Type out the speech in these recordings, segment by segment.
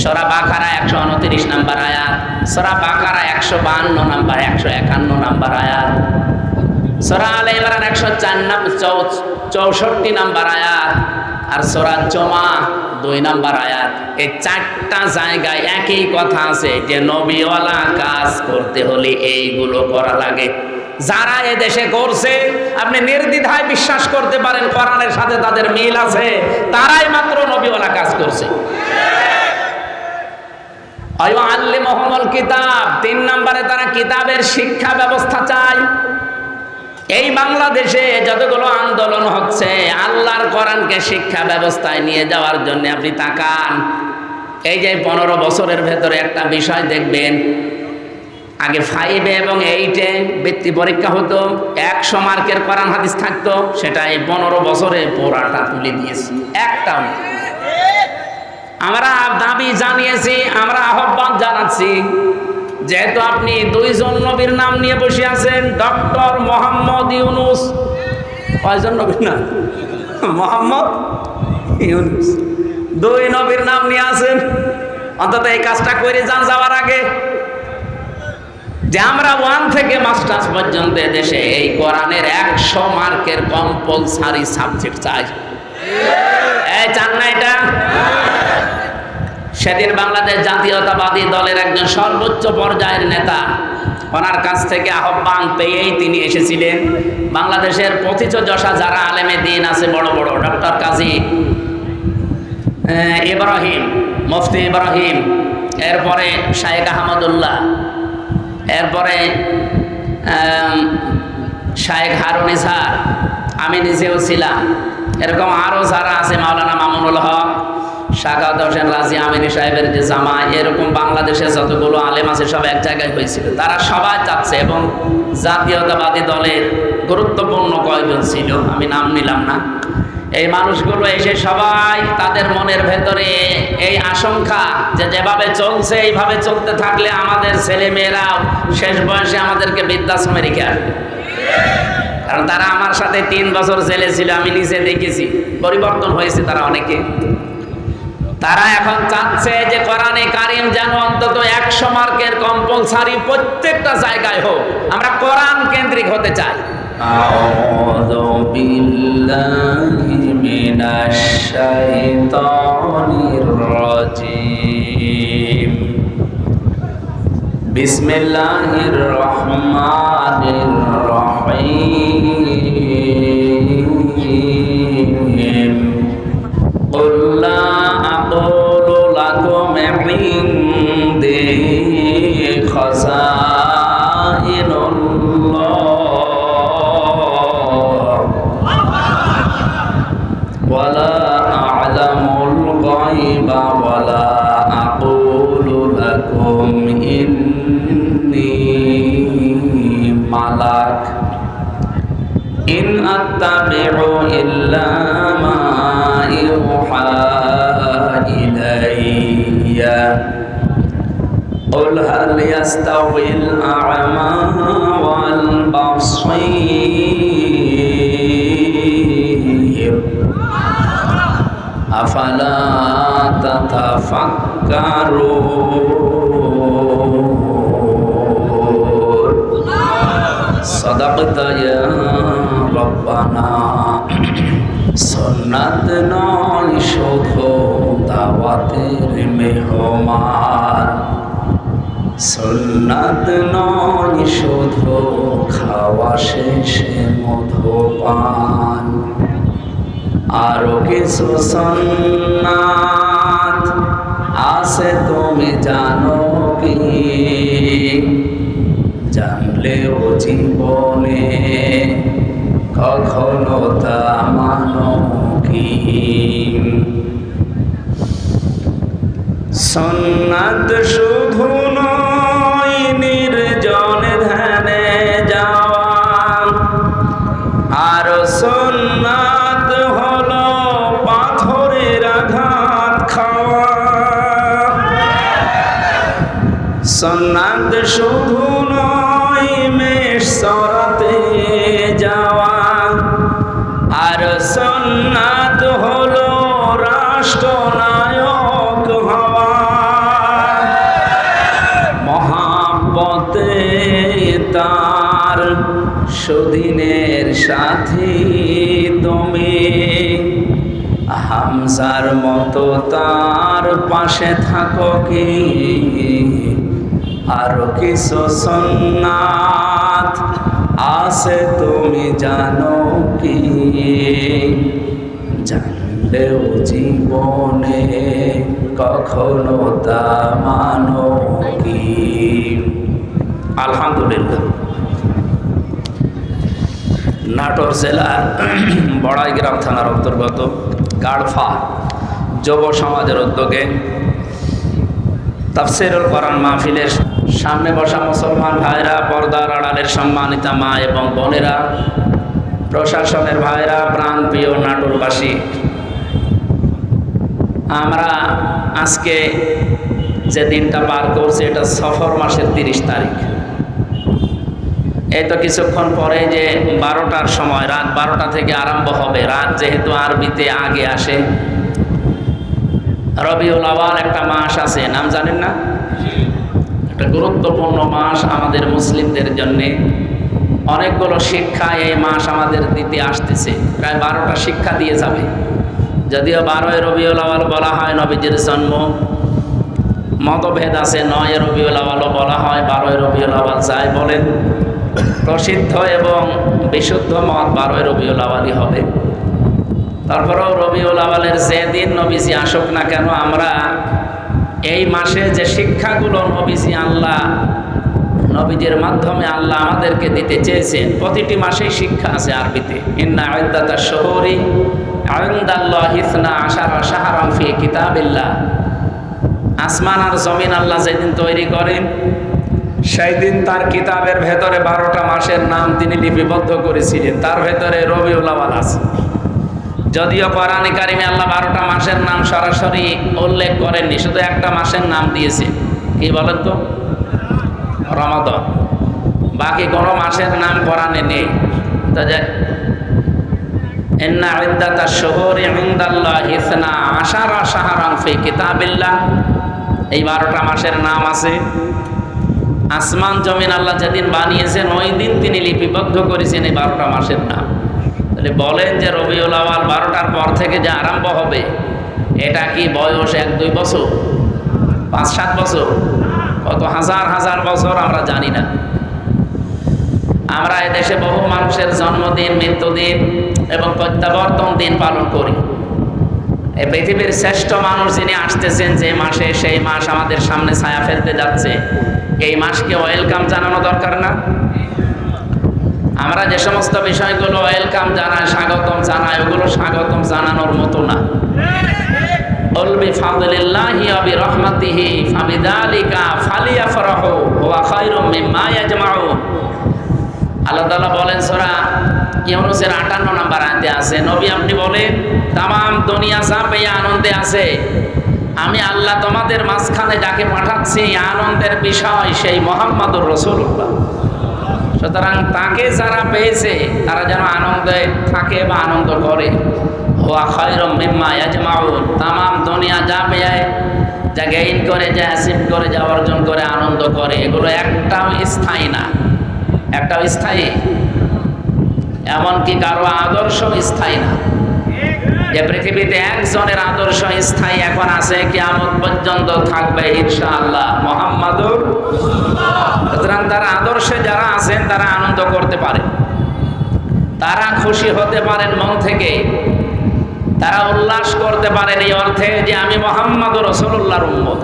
সরা বাকারা একশো উনত্রিশ নাম্বার আয়াত, সরা বাকারা একশো বাহান্ন নাম্বার, একশো একান্ন নাম্বার আয়াত, সরা আলে ইমরান একশো চার চৌষট্টি নাম্বার আয়াত, আর সরা জমা দুই নাম্বার আয়াত। এই চারটা জায়গায় একই কথা আছে যে নবীওয়ালা কাজ করতে হলে এইগুলো করা লাগে। যারা এ দেশে করছে, আপনি নির্দ্বিধায় বিশ্বাস করতে পারেন, কোরআনের সাথে তাদের মিল আছে, তারাই মাত্র নবীওয়ালা কাজ করছে। আল্লি মহমল কিতাব। তিন নম্বরে তারা কিতাবের শিক্ষা ব্যবস্থা চায়। এই বাংলাদেশে যতগুলো আন্দোলন হচ্ছে, আল্লাহর কোরআনকে শিক্ষা ব্যবস্থায় নিয়ে যাওয়ার জন্য আপনি তাকান। এই যে পনেরো বছরের ভেতরে একটা বিষয় দেখবেন, আগে ফাইভে এবং এইটে বৃত্তি পরীক্ষা হতো, একশো মার্কের কোরআন হাদিস থাকতো, সেটা এই পনেরো বছরে পোড়াটা তুলে দিয়েছি। একটাও নেই আমরা দাবি জানিয়েছি, আমরা আহ্বান জানাচ্ছি, যেহেতু আপনি দুইজন নবীর নাম নিয়ে বসে আছেন, ডক্টর মোহাম্মদ ইউনুস। কয়জন নবীর নাম? মোহাম্মদ ইউনুস। দুই নবীর নাম নিয়ে আছেন। অন্তত এই কাজটা করে যান যাওয়ার আগে। যে আমরা ওয়ান থেকে মাস্টার্স পর্যন্ত দেশে এই কোরআনের একশো মার্কের কম্পালসারি সাবজেক্ট চাই। এই চান না এটা? সেদিন বাংলাদেশ জাতীয়তাবাদী দলের একজন সর্বোচ্চ পর্যায়ের নেতা। ওনার কাছ থেকে আহ্বান পেয়েই তিনি এসেছিলেন। বাংলাদেশের পথিত যশা যারা আলেমে দিন আছে, বড় বড় ডক্টর কাজী ইব্রাহিম, মুফতি ইব্রাহিম, এরপরে শায়েক আহমদুল্লাহ, এরপরে শায়েক হারুন ইসার আমি নিজেও ছিলাম। এরকম আরও যারা আছে, মাওলানা মামুনুল হক শাখাত হোসেন রাজি আমিনী সাহেবের যে জামা, এরকম বাংলাদেশে যতগুলো আলেম আছে সব এক জায়গায় হয়েছিল। তারা সবাই চাচ্ছে এবং জাতীয়তাবাদী দলের গুরুত্বপূর্ণ কয়জন ছিল, আমি নাম নিলাম না। এই মানুষগুলো এসে সবাই তাদের মনের ভেতরে এই আশঙ্কা যে যেভাবে চলছে, এইভাবে চলতে থাকলে আমাদের ছেলে মেয়েরাও শেষ বয়সে আমাদেরকে বৃদ্ধাশ্রমে রেখে আসবে। কারণ তারা আমার সাথে তিন বছর ছেলে ছিল, আমি নিজে দেখেছি। পরিবর্তন হয়েছে তারা অনেকে। তারা এখন চাচ্ছে যে কোরআনে কারিম যেন অন্তত একশো মার্কের কম্পালসারি প্রত্যেকটা জায়গায় হোক আমরা কোরআন কেন্দ্রিক হতে চাই أعوذ بالله من الشيطان الرجيم بسم الله الرحمن الرحيم আফালা তাতাফাক্কারু। সাদাকতা ইয়া রব্বানা। সন্নাত নয় শুধু দাওয়াতের মেহমান। সন্ন্যাত নয় শুধু খাওয়া শেষে মধু পান আরও কিছু সন্ন্যাত আছে, তুমি জানো কি? জানলেও জীবনে কখনো তা মানো কি? সন্ন্যাত শুধু কি? আরও কিছু সন্ন্যাত তুমি জানো কি? জানলেও জীবনে কখনো তা মানো কি? আলহামদুলিল্লাহ। নাটোর জেলার বড়াইগ্রাম থানার অন্তর্গত গাড়ফা যুব সমাজের উদ্যোগে তাফসিরুল কোরআন মাহফিলের সামনে বসা মুসলমান ভাইরা, পর্দার আড়ালের সম্মানিতা মা এবং বোনেরা, প্রশাসনের ভাইরা, প্রাণপ্রিয় নাটোরবাসী, আমরা আজকে যে দিনটা পার করছি এটা সফর মাসের তিরিশ তারিখ। এই তো কিছুক্ষণ পরে যে বারোটার সময়, রাত বারোটা থেকে আরম্ভ হবে। রাত যেহেতু আরবিতে আগে আসে রবিউল আওয়াল একটা মাস আছে, নাম জানেন না? একটা গুরুত্বপূর্ণ মাস আমাদের মুসলিমদের জন্যে। অনেকগুলো শিক্ষা এই মাস আমাদের দিতে আসতেছে, প্রায় বারোটা শিক্ষা দিয়ে যাবে। যদিও বারোই রবিউল আওয়াল বলা হয় নবীজির জন্ম, মতভেদ আছে, নয় রবিউল আওয়ালও বলা হয় বারোই রবিউল আওয়াল যাই বলেন। প্রসিদ্ধ এবং বিশুদ্ধ মত বারোই রবিউল আওয়ালই হবে। তারপরেও রবিউল আওয়ালের যেদিন নবীজি আসুক না কেন, আমরা এই মাসে যে শিক্ষাগুলো নবীজি আল্লাহ নবীজির মাধ্যমে আল্লাহ আমাদেরকে দিতে চেয়েছেন, প্রতিটি মাসেই শিক্ষা আছে আরবিতে। ইন্না আয়দাতা শহরি আয়ন্দাল্লাহ হিসনা আশারা শাহরাম ফি কিতাবিল্লাহ। আসমান আর জমিন আল্লাহ যেদিন তৈরি করেন সেই দিন তার কিতাবের ভেতরে বারোটা মাসের নাম তিনি লিপিবদ্ধ করেছিলেন। তার ভেতরে রবিউল আওয়াল আছে। যদিও কোরআনে কারিমে আল্লাহ বারোটা মাসের নাম সরাসরি উল্লেখ করেননি, শুধু একটা মাসের নাম দিয়েছে। কি বলেন তো? রমাদন। বাকি কোনো মাসের নাম কোরআনে নেই। ইন্না ইদ্দাতা শুহুরি ইনদাল্লাহ ইসনা আশারা শাহরান ফি কিতাবিল্লাহ। এই বারোটা মাসের নাম আছে। আসমান জমিন আল্লাহ যেদিন বানিয়েছেন, ওই দিন তিনি লিপিবদ্ধ করেছেন এই বারোটা মাসের নাম। তাহলে বলেন যে রবিউল আওয়াল বারোটার পর থেকে যে আরম্ভ হবে, এটা কি বয়স এক, দুই বছর? পাঁচ, সাত বছর? কত হাজার হাজার বছর আমরা জানি না। আমরা এদেশে বহু মানুষের জন্মদিন, মৃত্যুদিন এবং প্রত্যাবর্তন দিন পালন করি। এই পৃথিবীর শ্রেষ্ঠ মানুষ যিনি আসতেছেন যে মাসে, সেই মাস আমাদের সামনে ছায়া ফেলতে যাচ্ছে। এই মাসকে ওয়েলকাম জানানো দরকার না। আমরা যে সমস্ত বিষয়গুলো ওয়েলকাম জানাই, স্বাগতম জানাই, ওগুলো স্বাগতম জানানোর মতো না। রহমাতিহি আল্লাহ বলেন, সূরা ইউনুসের 58 নম্বর আছে বলেন দুনিয়া আনন্দে আছে। আমি আল্লাহ তোমাদের মাঝখানে যাকে পাঠাচ্ছি আনন্দের বিষয় সেই মোহাম্মদুর রসুল্লাহ সুতরাং তাকে যারা পেয়েছে, তারা যেন আনন্দে থাকে বা আনন্দ করে। হওয়া খয়রম মিম্মা ইয়াজমাউল তামাম দুনিয়া যা পেয়ে, যা গেইন করে, যা অ্যাসিভ করে, যা অর্জন করে, আনন্দ করে, এগুলো একটাও স্থায়ী না। একটাও স্থায়ী। এমনকি কারও আদর্শ স্থায়ী না। যে পৃথিবীতে একজনের আদর্শ স্থায়ী এখন আছে, কিয়ামত পর্যন্ত থাকবে ইনশাআল্লাহ। মোহাম্মদুর সুতরাং তার আদর্শে যারা আছেন, তারা আনন্দ করতে পারে। তারা খুশি হতে পারেন মন থেকে। তারা উল্লাস করতে পারেন এই অর্থে যে আমি মোহাম্মদ রসুল্লাহর উম্মত।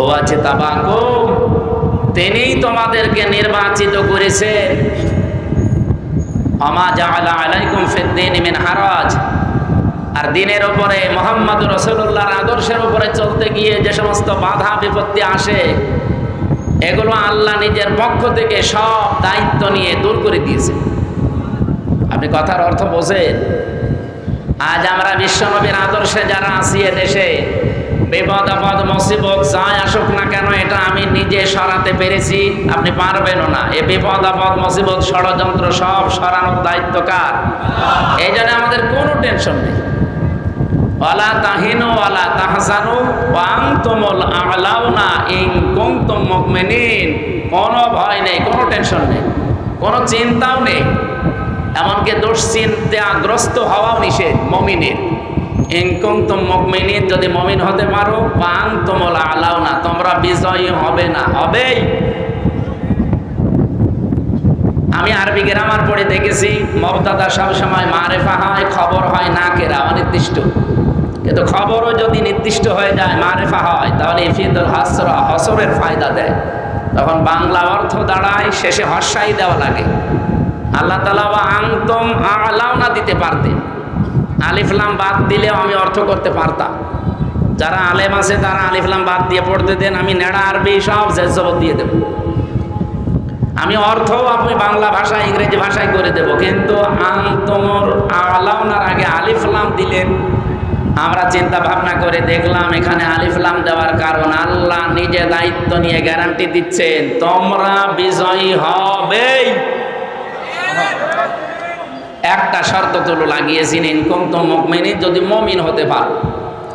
ও আছে তাবাকো তিনিই তোমাদেরকে নির্বাচিত করেছেন আমা জাআলা আলাইকুম ফিদ্দিন হারাজ। আর দিনের ওপরে মোহাম্মদ রসুল্লাহর আদর্শের উপরে চলতে গিয়ে যে সমস্ত বাধা, বিপত্তি আসে, এগুলো আল্লাহ নিজের পক্ষ থেকে সব দায়িত্ব নিয়ে দূর করে দিয়েছে। আপনি কথার অর্থ বোঝেন? আজ আমরা বিশ্বনবীর আদর্শে যারা আছি দেশে বিপদ আপদ মুসিবত যাই আসুক না কেন, এটা আমি নিজে সরাতে পেরেছি। আপনি পারবেনও না। এ বিপদ আপদ মুসিবত, ষড়যন্ত্র সব সরানোর দায়িত্ব কার? এই জন্য আমাদের কোনো টেনশন নেই। নেই, কোনো টেনশন নেই, কোনো চিন্তাও নেই। এমনকি দুশ্চিন্তাগ্রস্ত হওয়াও নিষেধ, মমিনের। ইনকুম তো মমিনের যদি মমিন হতে পারো পান তোমলা আলাও না তোমরা বিজয়ী হবে না। হবেই। আমি আরবি গ্রামার পড়ে দেখেছি মমতাদা সবসময় মারেফা হয়, খবর হয় না কেরা, অনির্দিষ্ট। কিন্তু খবরও যদি নির্দিষ্ট হয়ে যায়, মারেফা হয়, তাহলে ইফিদুল হাসরা হসরের ফায়দা দেয়। তখন বাংলা অর্থ দাঁড়ায়, শেষে হর্ষাই দেওয়া লাগে। আল্লাহ তালা বা আংতম আলাও না দিতে পারতেন। আলিফলাম বাদ দিলেও আমি অর্থ করতে পারতাম। যারা আলেম আছে, তারা আলিফলাম বাদ দিয়ে পড়তে দেন, আমি নেড়া আরবি সব জেজবত দিয়ে দেব। আমি অর্থ আপনি বাংলা ভাষা ইংরেজি ভাষায় করে দেব। কিন্তু আন্তমর আলাউনার আগে আলিফলাম দিলেন। আমরা চিন্তা ভাবনা করে দেখলাম, এখানে আলিফলাম দেওয়ার কারণ আল্লাহ নিজে দায়িত্ব নিয়ে গ্যারান্টি দিচ্ছেন, তোমরা বিজয়ী হবেই। একটা শর্ত তুলো লাগিয়েছেন ইনকম তো মুকমিনী যদি মমিন হতে পারো।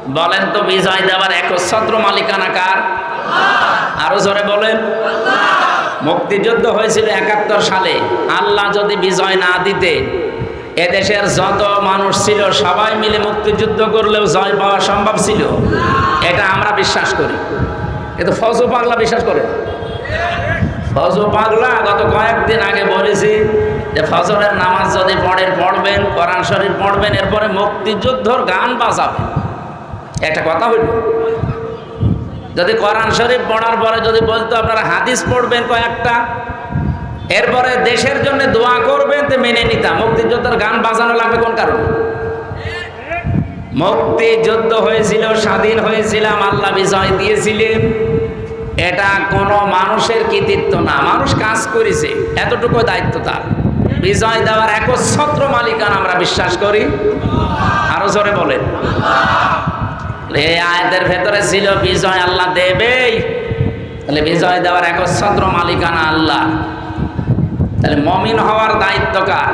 বলেন তো বিজয় দেওয়ার একচ্ছত্র মালিকানা কার? আরও জোরে বলেন। মুক্তিযুদ্ধ হয়েছিল একাত্তর সালে। আল্লাহ যদি বিজয় না দিতে এদেশের যত মানুষ ছিল সবাই মিলে মুক্তিযুদ্ধ করলেও জয় পাওয়া সম্ভব ছিল। এটা আমরা বিশ্বাস করি। কিন্তু ফজু পাগলা বিশ্বাস করে। ফজু পাগলা গত কয়েকদিন আগে বলেছি যে ফজরের নামাজ যদি পড়েন, পড়বেন, কোরআন শরীফ পড়বেন, এরপরে মুক্তিযুদ্ধর গান বাজাবেন। একটা কথা হইল যদি কোরআন শরীফ পড়ার পরে যদি বলতো আপনারা হাদিস পড়বেন কয়েকটা, এরপরে দেশের জন্য দোয়া করবেন, তো মেনে নিতাম। মুক্তিযোদ্ধার গান বাজানো লাগবে কোন কারণে? মুক্তিযুদ্ধ হয়েছিল, স্বাধীন হয়েছিলাম, আল্লাহ বিজয় দিয়েছিলেন। এটা কোনো মানুষের কৃতিত্ব না। মানুষ কাজ করেছে, এতটুকু দায়িত্ব তার। বিজয় দেওয়ার একচ্ছত্র মালিকান আমরা বিশ্বাস করি। আরও জোরে বলেন। এই আয়াতের ভেতরে ছিল বিজয় আল্লাহ দেবেই। তাহলে বিজয় দেওয়ার একচ্ছত্র মালিকানা আল্লাহ। তাহলে মমিন হওয়ার দায়িত্ব কার?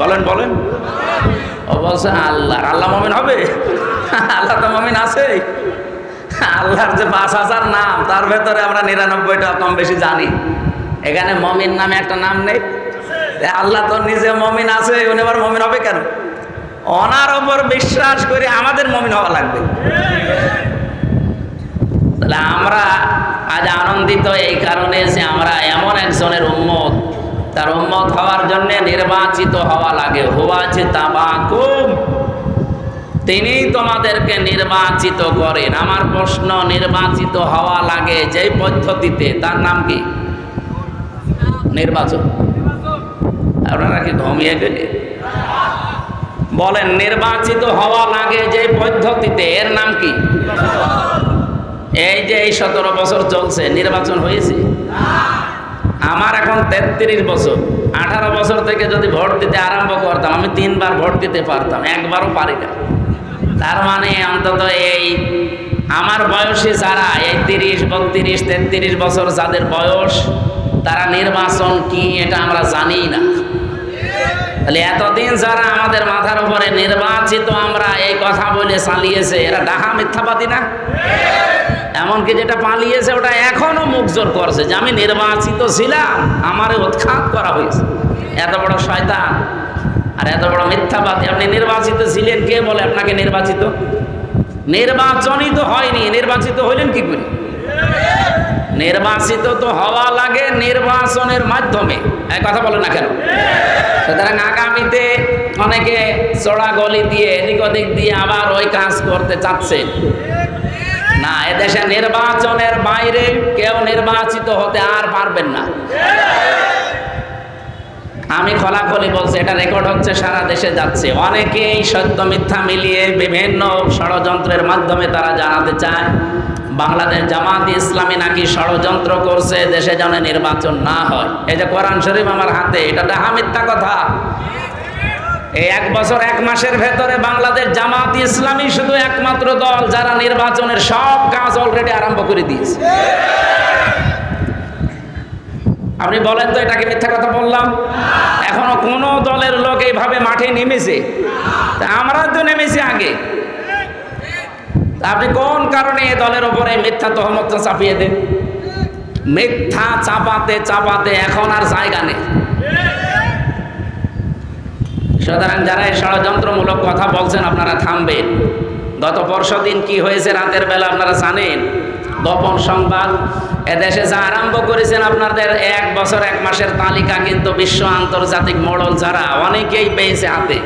বলেন বলেন। ও বলছে আল্লাহ আল্লাহ মমিন হবে? আল্লাহ তো মমিন আছে আল্লাহর যে পাঁচ হাজার নাম, তার ভেতরে আমরা নিরানব্বইটা কম বেশি জানি। এখানে মমিন নামে একটা নাম নেই। আল্লাহ তো নিজে মমিন আছে, উনি আবার মমিন হবে কেন? অনার ওপর বিশ্বাস করে আমাদের মমিন হওয়া লাগবে। তাহলে আমরা আজ আনন্দিত এই কারণে যে আমরা এমন একজনের উম্মত, তার উম্মত হওয়ার জন্য নির্বাচিত হওয়া লাগে। হওয়া যে তাবাকুম তিনি তোমাদেরকে নির্বাচিত করেন। আমার প্রশ্ন, নির্বাচিত হওয়া লাগে যেই পদ্ধতিতে? তার নাম কি? নির্বাচন। আপনারা কি ঘুমিয়ে গেলে? বলেন, নির্বাচিত হওয়া লাগে যে পদ্ধতিতে, এর নাম কি? এই যে এই সতেরো বছর চলছে, নির্বাচন হয়েছে। আমার এখন তেত্রিশ বছর। আঠারো বছর থেকে যদি ভোট দিতে আরম্ভ করতাম, আমি তিনবার ভোট দিতে পারতাম, একবারও পারি না। তার মানে অন্তত এই আমার বয়সী যারা, এই তিরিশ, বত্রিশ, তেত্রিশ বছর যাদের বয়স, তারা নির্বাচন কি, এটা আমরা জানি না। তাহলে এতদিন যারা আমাদের মাথার উপরে নির্বাচিত আমরা এই কথা বলে চালিয়েছে, এরা ডাহা মিথ্যাবাদী না? এমনকি যেটা পালিয়েছে, ওটা এখনও মুখ জোর করছে যে আমি নির্বাচিত ছিলাম, আমারে উৎখাত করা হয়েছে। এত বড় শয়তান আর এত বড় মিথ্যাবাদী। আপনি নির্বাচিত ছিলেন, কে বলে আপনাকে নির্বাচিত? নির্বাচনই তো হয়নি, নির্বাচিত হইলেন কি করে? নির্বাচিত তো হওয়া লাগে নির্বাচনের মাধ্যমে। এক কথা বলে না কেন? সুতরাং আগামীতে অনেকে চড়া গলি দিয়ে, এদিক ওদিক দিয়ে আবার ওই কাজ করতে চাচ্ছে না, এদেশে নির্বাচনের বাইরে কেউ নির্বাচিত হতে আর পারবেন না। আমি খোলাখলি বলছি, এটা রেকর্ড হচ্ছে, সারা দেশে যাচ্ছে। অনেকেই সত্য মিথ্যা মিলিয়ে বিভিন্ন ষড়যন্ত্রের মাধ্যমে তারা জানাতে চায়। বাংলাদেশ জামাত ইসলামী নাকি ষড়যন্ত্র করছে, দেশে যেন নির্বাচন না হয়। এই যে কোরআন শরীফ আমার হাতে, এটা ডাহা মিথ্যা কথা। এই এক বছর, এক মাসের ভেতরে বাংলাদেশ জামাত ইসলামী শুধু একমাত্র দল যারা নির্বাচনের সব কাজ অলরেডি আরম্ভ করে দিয়েছে। আপনি বলেন তো এটাকে মিথ্যা কথা বললাম? এখনও কোনো দলের লোক এইভাবে মাঠে নেমেছে। আমরা তো নেমেছি আগে। আপনি কোন কারণে এ দলের ওপরে মিথ্যা তহমত চাপিয়ে দেন? মিথ্যা চাপাতে চাপাতে এখন আর জায়গা নেই। সুতরাং যারা এই ষড়যন্ত্রমূলক কথা বলছেন, আপনারা থামবেন। গত পরশু দিন কি হয়েছে রাতের বেলা আপনারা জানেন? গোপন সংবাদ, এদেশে যা আরম্ভ করেছেন আপনাদের এক বছর, এক মাসের তালিকা কিন্তু বিশ্ব আন্তর্জাতিক মডল যারা, অনেকেই পেয়েছে হাতে।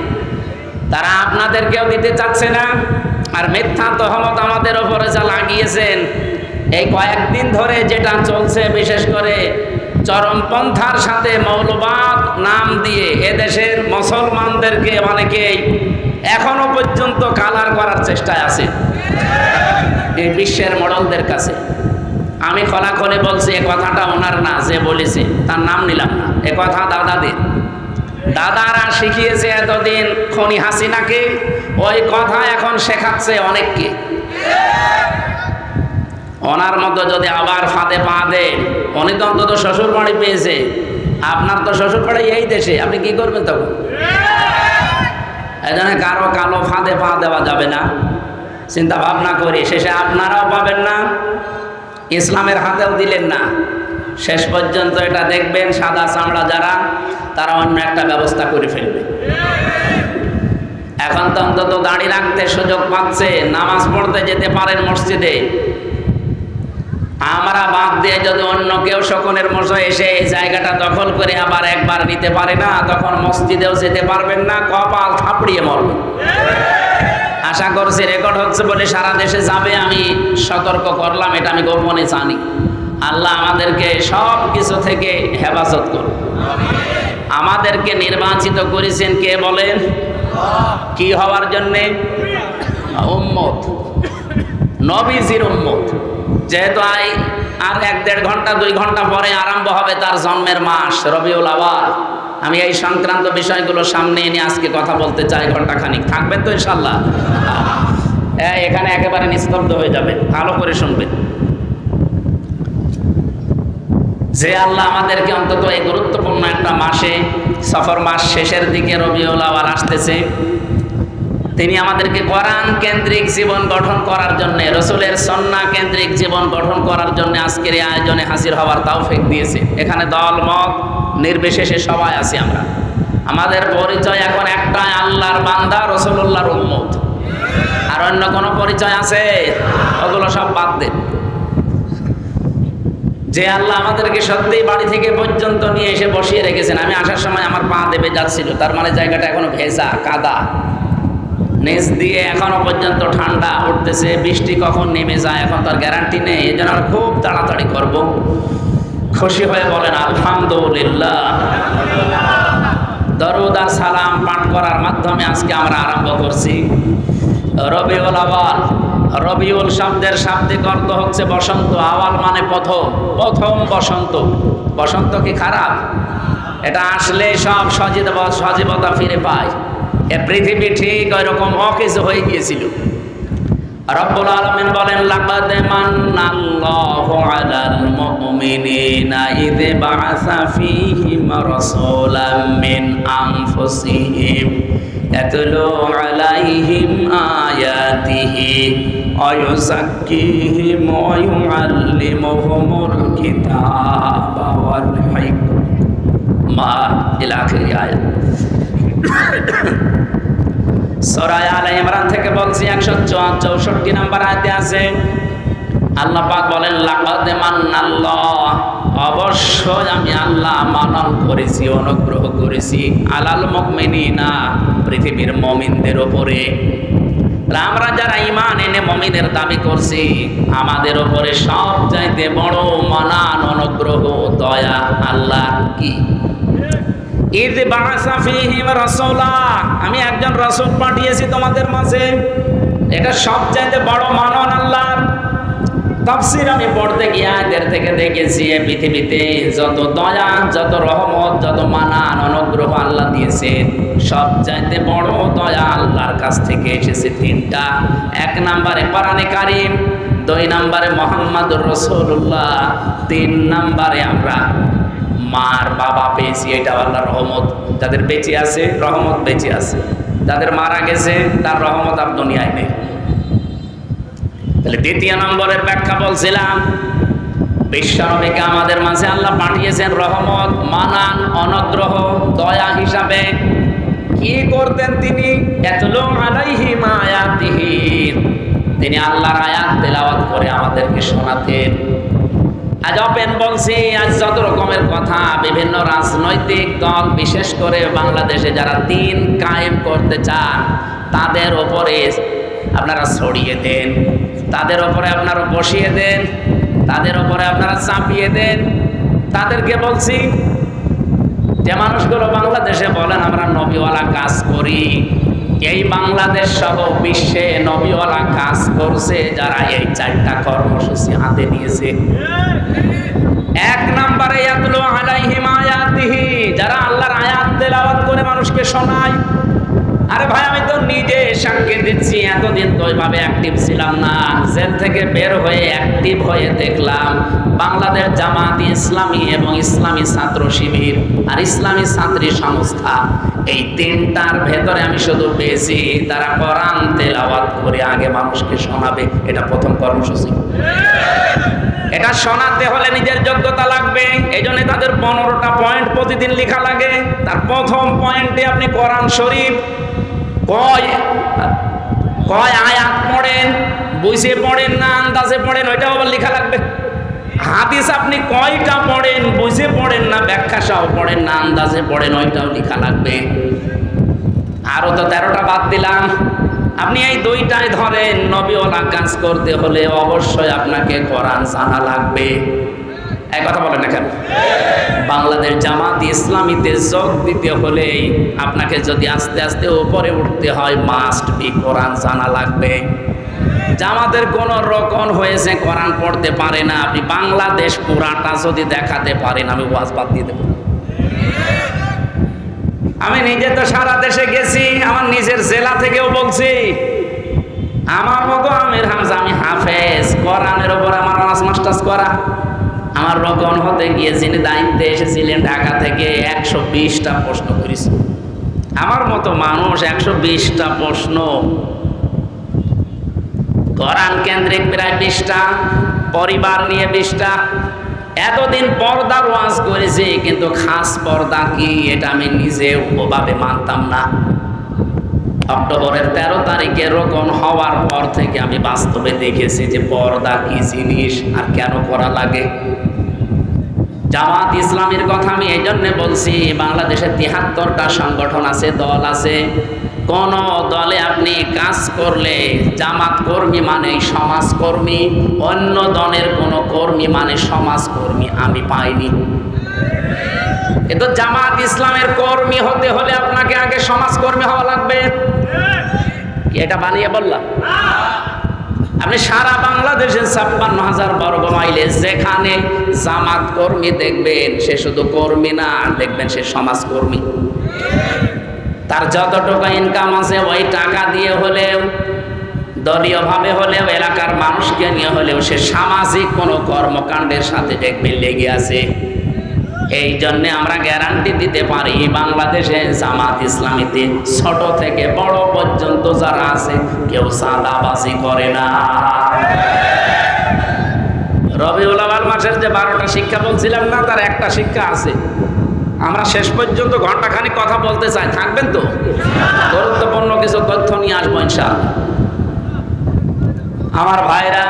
তারা আপনাদেরকেও দিতে চাচ্ছে না। আর মিথ্যা তহমত আমাদের ওপরে যা লাগিয়েছেন, এই কয়েকদিন ধরে যেটা চলছে বিশেষ করে চরমপন্থার সাথে মৌলবাদ নাম দিয়ে এদেশের মুসলমানদেরকে অনেকেই এখনও পর্যন্ত কালার করার চেষ্টায় আছে। এই বিশ্বের মডলদের কাছে। আমি খোলাখলি বলছি, এ কথাটা ওনার না যে বলেছে, তার নাম নিলাম না। এ কথা দাদাদের। দাদারা শিখিয়েছে এতদিন খনি হাসিনাকে, ওই কথা এখন শেখাচ্ছে অনেককে। ওনার মতো যদি আবার ফাঁদে পা দেন উনি তো অন্তত শ্বশুর বাড়ি পেয়েছে। আপনার তো শ্বশুর বাড়ি এই দেশে, আপনি কি করবেন তখন? এই জন্য কারও কালো ফাঁদে পা দেওয়া যাবে না। চিন্তা ভাবনা করি, শেষে আপনারাও পাবেন না, ইসলামের হাতেও দিলেন না। শেষ পর্যন্ত এটা দেখবেন সাদা চামড়া যারা, তারা অন্য একটা ব্যবস্থা করে ফেলবে। এখন তো অন্তত দাড়ি রাখতে সুযোগ পাচ্ছে, নামাজ পড়তে যেতে পারেন মসজিদে। আমরা বাদ দিয়ে যদি অন্য কেউ শকুনের মশাই এসে এই জায়গাটা দখল করে আবার একবার নিতে পারে না, তখন মসজিদেও যেতে পারবেন না, কপাল থাপড়িয়ে মরবেন। আশা করছি রেকর্ড হচ্ছে বলে সারা দেশে যাবে, আমি সতর্ক করলাম, এটা আমি গোপনে জানি। আল্লাহ আমাদেরকে সব কিছু থেকে হেফাজত করুন। আমাদেরকে নির্বাচিত করেছেন কে বলেন? কি হওয়ার জন্যে? উম্মত। নবীজির উম্মত। যেহেতু আই আর এক দেড় ঘণ্টা, দুই ঘণ্টা পরে আরম্ভ হবে তার জন্মের মাস, রবিউল আওয়াল। আমি এই সংক্রান্ত বিষয়গুলো সামনে এনে আজকে কথা বলতে চাই ঘণ্টা খানিক থাকবেন তো ইনশাল্লাহ এখানে একেবারে নিস্তব্ধ হয়ে যাবে। ভালো করে শুনবেন। যে আল্লাহ আমাদেরকে অন্তত এই গুরুত্বপূর্ণ একটা মাসে, সফর মাস শেষের দিকে রবিউল আওয়াল আসতেছে, তিনি আমাদেরকে কোরআন কেন্দ্রিক জীবন গঠন করার জন্য, রসুলের সন্না কেন্দ্রিক জীবন গঠন করার জন্য আজকের এই আয়োজনে হাজির হওয়ার তৌফিক দিয়েছে। এখানে দল, মত, নির্বিশেষে সবাই আছি আমরা। আমাদের পরিচয় এখন একটাই, আল্লাহর বান্দা রসুল্লাহর উম্মত। আর অন্য কোনো পরিচয় আছে? ওগুলো সব বাদ দেন। যে আল্লাহ আমাদেরকে সত্যিই বাড়ি থেকে পর্যন্ত নিয়ে এসে বসিয়ে রেখেছেন। আমি আসার সময় আমার পা দেবে যাচ্ছিল। তার মানে জায়গাটা এখনও ভেজা, কাদা। নিচ দিয়ে এখনও পর্যন্ত ঠান্ডা উঠতেছে। বৃষ্টি কখন নেমে যায় এখন তার গ্যারান্টি নেই। এই জন্য খুব তাড়াতাড়ি করব। খুশি হয়ে বলেন, আলহামদুলিল্লাহ। দরুদ সালাম পাঠ করার মাধ্যমে আজকে আমরা আরম্ভ করছি। রবিউল আওয়াল রবিউল শব্দের শাব্দিক অর্থ হচ্ছে বসন্ত, আওয়াল মানে প্রথম প্রথম বসন্ত। বসন্ত কি খারাপ? এটা আসলে সব সজীব সজীবতা ফিরে পায়। এ পৃথিবী ঠিক ওই রকম অকেজ হয়ে গিয়েছিল। রব্বুল আলামিন বলেন, লাকাদ মান্নাল্লাহু আলাল মুমিনিনা ইদ বাআসা ফীহিম রাসূলাম মিন আনফুসিহিম। ইয়াতলু আলাইহিম আয়াতিহি ওয়া ইউযাক্কিহিম ওয়া ইউআল্লিমুহুমুল কিতাবা ওয়াল হিকমা ইলা আখিরি আয়াত ইমরান থেকে বলছি একশো চৌষট্টি নাম্বার আয়তে আছে, আল্লাহ পাক বলেন, লাকাদ মান্নাল্লাহ অবশ্যই আমি আল্লাহ মানন করেছি, অনুগ্রহ করেছি। আলাল মুমিনিনা, পৃথিবীর মমিনদের ওপরে আমরা যারা ইমান এনে মমিনের দাবি করছি, আমাদের ওপরে সব চাইতে বড় মানান, অনুগ্রহ, দয়া আল্লাহ কি? আমি একজন রাসূল পাঠিয়েছি তোমাদের মাঝে। এটা সবচাইতে বড় মানন আল্লাহর। তাফসীর আমি পড়তে গিয়ে আয়াতের থেকে দেখেছি এই পৃথিবীতে যত দয়া, যত রহমত, যত মানান অনুগ্রহ আল্লাহ দিয়েছেন সব চাইতে বড় দয়া আল্লাহর কাছ থেকে এসেছে তিনটা। এক নম্বরে কোরআনে কারিম, দুই নম্বরে মোহাম্মদুর রসুল্লাহ তিন নম্বরে আমরা মার বাবা পেয়েছি এটা আল্লাহর রহমত। যাদের বেঁচে আছে, রহমত বেঁচে আছে। যাদের মারা গেছে, তার রহমত আর দুনিয়ায় নেই। তাহলে দ্বিতীয় নম্বরের ব্যাখ্যা বলছিলাম। বিশ্বনবীকে আমাদের মাঝে আল্লাহ পাঠিয়েছেন রহমত, মানান, অনুগ্রহ, দয়া হিসাবে। কি করতেন তিনি? তিনি আল্লাহর আয়াত তেলাওয়াত করে আমাদেরকে শোনাতেন। আজ অপেন বলছি, আজ যত রকমের কথা, বিভিন্ন রাজনৈতিক দল, বিশেষ করে বাংলাদেশে যারা দিন কায়েম করতে চান, তাদের ওপরে আপনারা ছড়িয়ে দেন। তাদের ওপরে আপনারা বসিয়ে দেন, তাদের ওপরে আপনারা চাপিয়ে দেন। তাদেরকে বলছি, যে মানুষগুলো বাংলাদেশে বলেন, আমরা নবীওয়ালা কাজ করি। এই বাংলাদেশ সহ বিশ্বে নবীওয়ালা কাজ করছে, যারা এই চারটা কর্মসূচি হাতে নিয়েছে। এক নম্বরে যারা আল্লাহর আয়াত তেলাওয়াত করে মানুষকে শোনায়। আরে ভাই, আমি তো নিজে সাক্ষী দিচ্ছি, এতদিন তো ওইভাবে অ্যাক্টিভ ছিলাম না। জেল থেকে বের হয়ে অ্যাক্টিভ হয়ে দেখলাম, বাংলাদেশ জামাত, ইসলামী এবং ইসলামী ছাত্র শিবির আর ইসলামী ছাত্রী সংস্থা। এই তিনটার ভেতরে আমি শুধু পেয়েছি, তারা কোরআন তেলাওয়াত করে আগে মানুষকে শোনাবে, এটা প্রথম কর্মসূচি। এটা শোনাতে হলে নিজের যোগ্যতা লাগবে এই জন্য তাদের পনেরোটা পয়েন্ট প্রতিদিন লেখা লাগে। তার প্রথম পয়েন্টে আপনি কোরআন শরীফ কয়? কয় আয়াত পড়েন, বুঝে পড়েন না আন্দাজে পড়েন, ওইটাও আবার লেখা লাগবে। হাদিস আপনি কয়টা পড়েন, বুঝে পড়েন না, ব্যাখ্যা সহ পড়েন না, আন্দাজে পড়েন, ওইটাও লেখা লাগবে। আরও তো তেরোটা বাদ দিলাম। আপনি এই দুইটাই ধরেন নবীওয়ালা কাজ করতে হলে অবশ্যই আপনাকে কোরআন জানা লাগবে। কথা বলেন না কেন? বাংলাদেশ জামাত ইসলামীতে যোগ দিতে হলে আপনাকে যদি আস্তে আস্তে ওপরে উঠতে হয় মাস্ট বি কোরআন জানা লাগবে। জামাতের কোন রকম হয়েছে, কোরআন পড়তে পারে না। আপনি বাংলাদেশ পুরাটা যদি দেখাতে পারেন, আমি ওয়াজ বাদ দিয়ে দেবো। আমি নিজে তো সারা দেশে গেছি, আমার নিজের জেলা থেকেও বলছি। আমার মতো আমির হামজা, আমি হাফেজ, কোরআনের ওপর আমার অনার্স মাস্টার্স করা। আমার রকম হতে গিয়ে যিনি দায়িত্বে এসেছিলেন ঢাকা থেকে একশো বিশটা প্রশ্ন করেছি। আমার মতো মানুষ একশো বিশটা প্রশ্ন। কোরআন কেন্দ্রিক প্রায় বিশটা, পরিবার নিয়ে বিশটা। এতদিন পর্দার ওয়াজ করেছি, কিন্তু খাস পর্দা কি, এটা আমি নিজে ওভাবে মানতাম না। অক্টোবরের তেরো তারিখে রোকন হওয়ার পর থেকে আমি বাস্তবে দেখেছি যে পর্দা কি জিনিস আর কেন করা লাগে। জামাত ইসলামের কথা আমি এই জন্যে বলছি, বাংলাদেশে তিহাত্তরটা সংগঠন আছে, দল আছে। কোন দলে আপনি কাজ করলে জামাত কর্মী মানে সমাজকর্মী অন্য দলের কোনো কর্মী মানে সমাজকর্মী আমি পাইনি। কিন্তু জামাত ইসলামের কর্মী হতে হলে আপনাকে আগে সমাজকর্মী হওয়া লাগবে। এটা বানিয়ে বললাম? আপনি সারা বাংলাদেশের ছাপ্পান্ন হাজার বর্গ মাইলে যেখানে জামাত কর্মী দেখবেন, সে শুধু কর্মী না দেখবেন সে সমাজকর্মী। তার যতটুকু ইনকাম আছে, ওই টাকা দিয়ে হলেও, দলীয়ভাবে হলেও, এলাকার মানুষকে নিয়ে হলেও সে সামাজিক কোনো কর্মকাণ্ডের সাথে দেখবেন লেগে আছে। এই জন্যে আমরা গ্যারান্টি দিতে পারি, বাংলাদেশে জামাত ইসলামীতে ছোট থেকে বড় পর্যন্ত যারা আছে, কেউ সাদাবাজি করে না। রবিউল আওয়াল মাসের যে বারোটা শিক্ষা বলছিলাম না, তার একটা শিক্ষা আছে। আমরা শেষ পর্যন্ত ঘন্টাখানি কথা বলতে চাই, থাকবেন তো? গুরুত্বপূর্ণ কিছু তথ্য নিয়ে আসব ইনশাআল্লাহ। আমার ভাইরা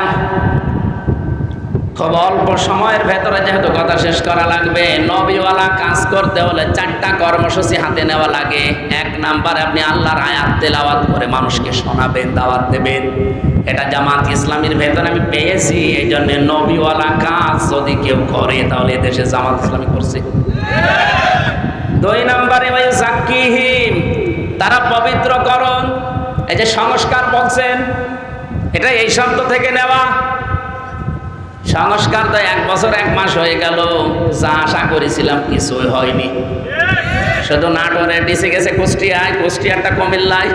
খুব অল্প সময়ের ভেতরে যেহেতু কথা শেষ করা লাগবে, নবীওয়ালা কাজ করতে হলে চারটা কর্মসূচি হাতে নেওয়া লাগে। এক নাম্বার আপনি আল্লাহর আয়াত তেলাওয়াত করে মানুষকে শোনাবেন, দাওয়াত দেবেন। এটা জামাত ইসলামের ভেতরে আমি পেয়েছি এই জন্য নবীওয়ালা কাজ যদি কেউ করে, তাহলে এদেশে জামাত ইসলামী করছে। দুই নম্বরে ওই জাকিহিম তারা পবিত্রকরণ, এই যে সংস্কার বলছেন, এটা এই শব্দ থেকে নেওয়া। সংস্কার তো এক বছর, এক মাস হয়ে গেল। যা আশা করেছিলাম কিছুই হয়নি। শুধু নাটোরে ডিসে গেছে কুষ্টিয়ায় কুষ্টিয়ারটা কুমিল্লায়।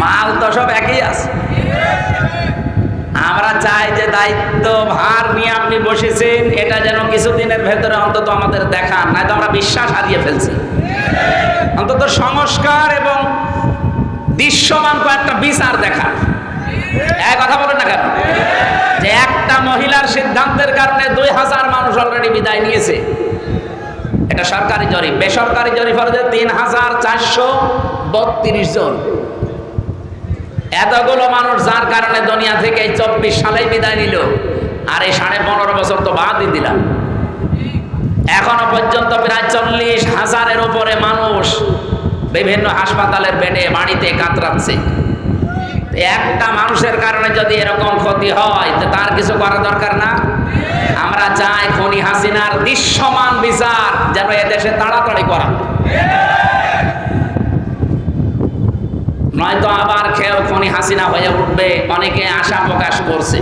মাল তো সব একই আছে। আমরা চাই যে দায়িত্ব, ভার নিয়ে আপনি বসেছেন, এটা যেন কিছুদিনের ভেতরে অন্তত আমাদের দেখান নয়তো আমরা বিশ্বাস হারিয়ে ফেলছি। অন্তত সংস্কার এবং দৃশ্যমান কয়েকটা বিচার দেখান এক কথা বলেন না কেন? মহিলার সিদ্ধান্তের কারণে দুই হাজার মানুষ অলরেডি বিদায় নিয়েছে। এটা সরকারি জরিপ। বেসরকারি জরিপ হচ্ছে তিন হাজার চারশো বত্রিশ জন। এতগুলো মানুষ যার কারণে দুনিয়া থেকে চব্বিশ সালেই বিদায় নিল। আর এই সাড়ে পনেরো বছর তো বাদই দিলাম। এখনও পর্যন্ত প্রায় চল্লিশ হাজারের উপরে মানুষ বিভিন্ন হাসপাতালের বেডে বাড়িতে কাতরাচ্ছে। একটা মানুষের কারণে যদি এরকম ক্ষতি হয়, তো তার কিছু করা দরকার না। আমরা চাই খনি হাসিনার দৃশ্যমান বিচার যেন এদেশে তাড়াতাড়ি করা। নয়তো আবার খেয়েও খনি হাসিনা হয়ে উঠবে, অনেকে আশা প্রকাশ করছে।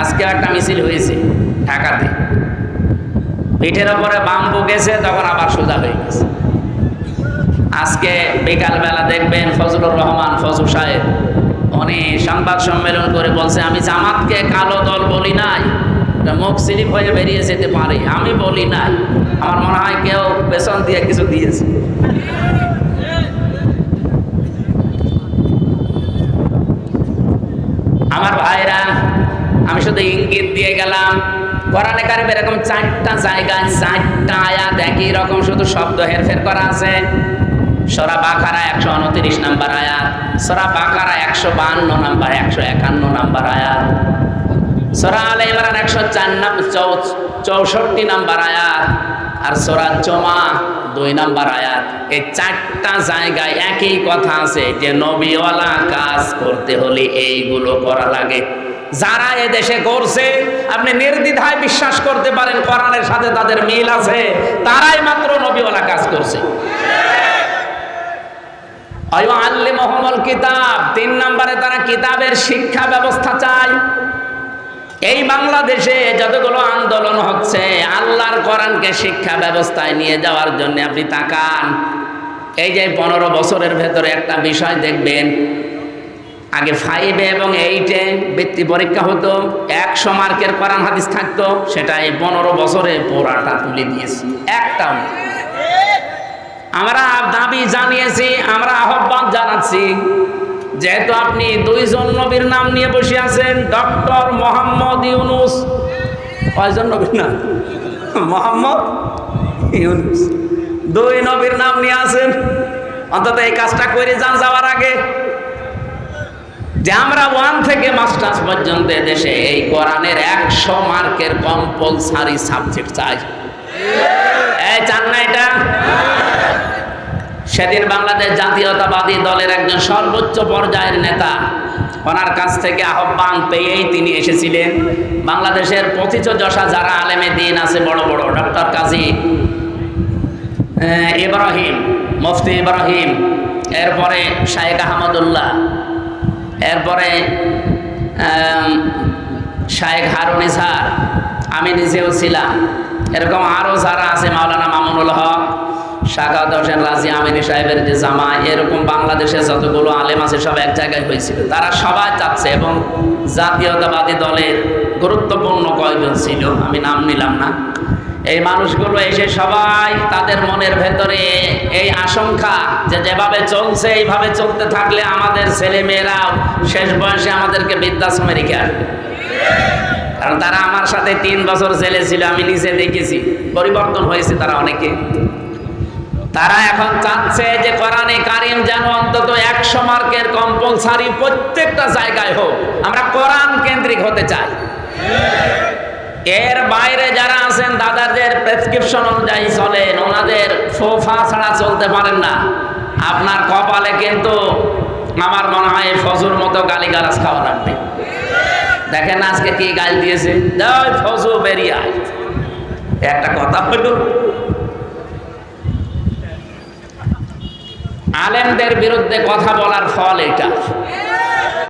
আজকে একটা মিছিল হয়েছে ঢাকাতে। পিঠের ওপরে বাম্বু গেছে, তখন আবার সোজা হয়ে গেছে। আজকে বিকালবেলা দেখবেন ফজলুর রহমান ফজল সাহেব। উনি সংবাদ সম্মেলন করে বলছে, আমি জামাতকে কালো দল বলি নাই মুখ সিলিপ হয়ে বেরিয়ে যেতে পারে। আমি বলি নাই। আমার মনে হয় কেউ পেছন দিয়ে কিছু দিয়েছে। আমার ভাইরা, আমি শুধু ইঙ্গিত দিয়ে গেলাম, কোরআনে কারিম এরকম চারটা জায়গায় চারটা আয়াত একই রকম, শুধু শব্দ হেরফের করা আছে। সরা বাকারা একশো উনত্রিশ নাম্বার আয়াত, সরা বাকারা একশো বাহান্ন নাম্বার, একশো একান্ন নাম্বার আয়াত, সরা আলে ইমরান একশো চার চৌষট্টি নাম্বার আয়াত, আর সরা জমা দুই নাম্বার আয়াত। এই চারটা জায়গায় একই কথা আছে যে নবীওয়ালা কাজ করতে হলে এইগুলো করা লাগে। যারা এ দেশে করছে আপনি নির্দ্বিধায় বিশ্বাস করতে পারেন, কোরআনের সাথে তাদের মিল আছে, তারাই মাত্র নবীওয়ালা কাজ করছে। আল্লি মহমল কিতাব তিন নম্বরে তারা কিতাবের শিক্ষা ব্যবস্থা চায়। এই বাংলাদেশে যতগুলো আন্দোলন হচ্ছে, আল্লাহর কোরআনকে শিক্ষা ব্যবস্থায় নিয়ে যাওয়ার জন্য আপনি তাকান। এই যে পনেরো বছরের ভেতরে একটা বিষয় দেখবেন, আগে ফাইভে এবং এইটে বৃত্তি পরীক্ষা হতো, একশো মার্কের কোরআন হাদিস থাকতো, সেটা এই পনেরো বছরে পোড়াটা তুলে দিয়েছি। একটাও না। আমরা দাবি জানিয়েছি, আমরা আহ্বান জানাচ্ছি, যেহেতু আপনি দুইজন নবীর নাম নিয়ে বসে আছেন, ডক্টর মোহাম্মদ ইউনুস। কয়জন নবীর নাম? মোহাম্মদ ইউনুস। দুই নবীর নাম নিয়ে আছেন। অন্তত এই কাজটা করে যান যাওয়ার আগে। যে আমরা ওয়ান থেকে মাস্টার্স পর্যন্ত দেশে এই কোরআনের একশো মার্কের কম্পালসারি সাবজেক্ট চাই। এই চান না এটা? সেদিন বাংলাদেশ জাতীয়তাবাদী দলের একজন সর্বোচ্চ পর্যায়ের নেতা। ওনার কাছ থেকে আহ্বান পেয়েই তিনি এসেছিলেন। বাংলাদেশের পথিত যশা যারা আলেমে দিন আছে, বড় বড় ডক্টর কাজী ইব্রাহিম, মুফতি ইব্রাহিম, এরপরে শায়েক আহমদুল্লাহ, এরপরে শায়েক হারুন ইসার আমি নিজেও ছিলাম। এরকম আরও যারা আছে, মাওলানা মামুনুল হক শাকাত হোসেন রাজি আমিনী সাহেবের যে জামা, এরকম বাংলাদেশে যতগুলো আলেম আছে সব এক জায়গায় হয়েছিল। তারা সবাই চাচ্ছে এবং জাতীয়তাবাদী দলের গুরুত্বপূর্ণ কয়জন ছিল, আমি নাম নিলাম না। এই মানুষগুলো এসে সবাই তাদের মনের ভেতরে এই আশঙ্কা যে যেভাবে চলছে, এইভাবে চলতে থাকলে আমাদের ছেলে মেয়েরাও শেষ বয়সে আমাদেরকে বৃদ্ধাশ্রমে রেখে আসবে। কারণ তারা আমার সাথে তিন বছর ছেলে ছিল, আমি নিজে দেখেছি। পরিবর্তন হয়েছে তারা অনেকে। তারা এখন চাচ্ছে যে কোরআনে কারিম যেন অন্তত একশো মার্কের কম্পালসারি প্রত্যেকটা জায়গায় হোক। আমরা কোরআন কেন্দ্রিক হতে চাই। এর বাইরে যারা আছেন, দাদাদের প্রেসক্রিপশন অনুযায়ী চলেন। ওনাদের সোফা ছাড়া চলতে পারেন না। আপনার কপালে কিন্তু আমার মনে হয় ফজুর মতো গালিগালাজ খাওয়া লাগবে। দেখেন আজকে কি গাল দিয়েছে? ফজু একটা কথা হলো আলেমদের বিরুদ্ধে কথা বলার ফল এটা।